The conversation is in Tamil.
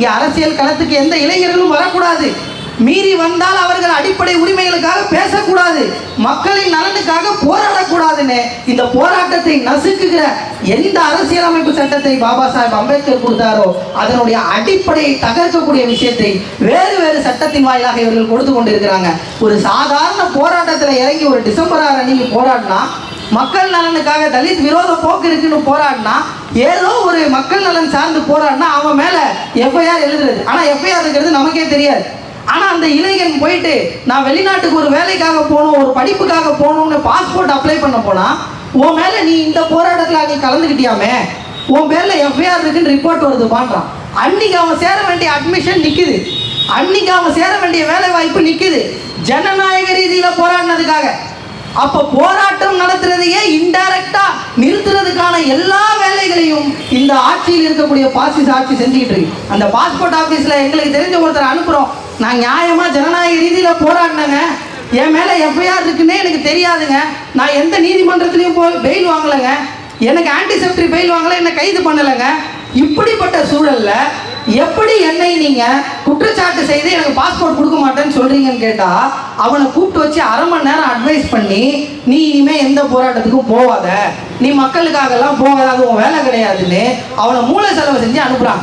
இங்கே அரசியல் களத்துக்கு எந்த இளைஞர்களும் வரக்கூடாது. மீறி வந்தால் அவர்கள் அடிப்படை உரிமைகளுக்காக பேசக்கூடாது. மக்களின் நலனுக்காக போராடக்கூடாதுன்னு இந்த போராட்டத்தை நசுக்குகிற எந்த அரசியலமைப்பு சட்டத்தை பாபா சாஹேப் அம்பேத்கர் கொடுத்தாரோ அதனுடைய அடிப்படையை தகர்க்கக்கூடிய விஷயத்தை வேறு வேறு சட்டத்தின் வாயிலாக இவர்கள் கொடுத்து கொண்டிருக்கிறாங்க. ஒரு சாதாரண போராட்டத்தில் இறங்கி ஒரு டிசம்பர் ஆறு அன்னைக்கு போராடினா மக்கள் நலனுக்காக தலித் விரோத போக்கு இருக்குன்னு போராடினா ஏதோ ஒரு மக்கள் நலன் சார்ந்து போராடினா அவன் மேல எஃப்ஐஆர் எழுதுறது. ஆனா எஃப்ஐஆர் இருக்கிறது நமக்கே தெரியாது. ஆனா அந்த இளைஞன் போயிட்டு நான் வெளிநாட்டுக்கு ஒரு வேலைக்காக போகணும் ஒரு படிப்புக்காக போகணும்னு பாஸ்போர்ட் அப்ளை பண்ண போனா உன் மேல நீ இந்த போராட்டத்துல நீ கலந்துக்கிட்டியாமே உன் பேர்ல எஃப்ஐஆர் இருக்குன்னு ரிப்போர்ட் வருது பாண்டான் அன்னைக்கு அவன் சேர வேண்டிய அட்மிஷன் நிக்குது. அன்னைக்கு அவன் சேர வேண்டிய வேலை வாய்ப்பு நிக்குது. ஜனநாயக ரீதியில போராடினதுக்காக. அப்ப போராட்டம் நடத்துறதையே இன்டைரக்டா நிறுத்துறதுக்கான எல்லா வேலைகளையும் இந்த ஆட்சியில் இருக்கக்கூடிய பாசிஸ் ஆட்சி செஞ்சுக்கிட்டு இருக்கு. அந்த பாஸ்போர்ட் ஆபீஸ்ல எங்களுக்கு தெரிஞ்ச ஒருத்தர் அனுப்புறோம். நான் நியாயமா ஜனநாயக ரீதியில போராடினேங்க. என் மேல எஃப்ஐஆர் இருக்குன்னே எனக்கு தெரியாதுங்க. நான் எந்த நீதிமன்றத்திலையும் போய் பெயில் வாங்கலைங்க. எனக்கு ஆன்டிசெப்டரி பெயில் வாங்கல என்ன கைது பண்ணலைங்க. இப்படிப்பட்ட சூழல்ல எப்படி என்னை நீங்க குற்றச்சாட்டு செய்து எனக்கு பாஸ்போர்ட் கொடுக்க மாட்டேன்னு சொல்றீங்கன்னு கேட்டா அவனை கூப்பிட்டு வச்சு அரை மணி நேரம் அட்வைஸ் பண்ணி நீ இனிமே எந்த போராட்டத்துக்கும் போகாத நீ மக்களுக்காக எல்லாம் போகாத. அது உன் வேலை கிடையாதுன்னு அவனை மூளை செலவு செஞ்சு அனுப்புறான்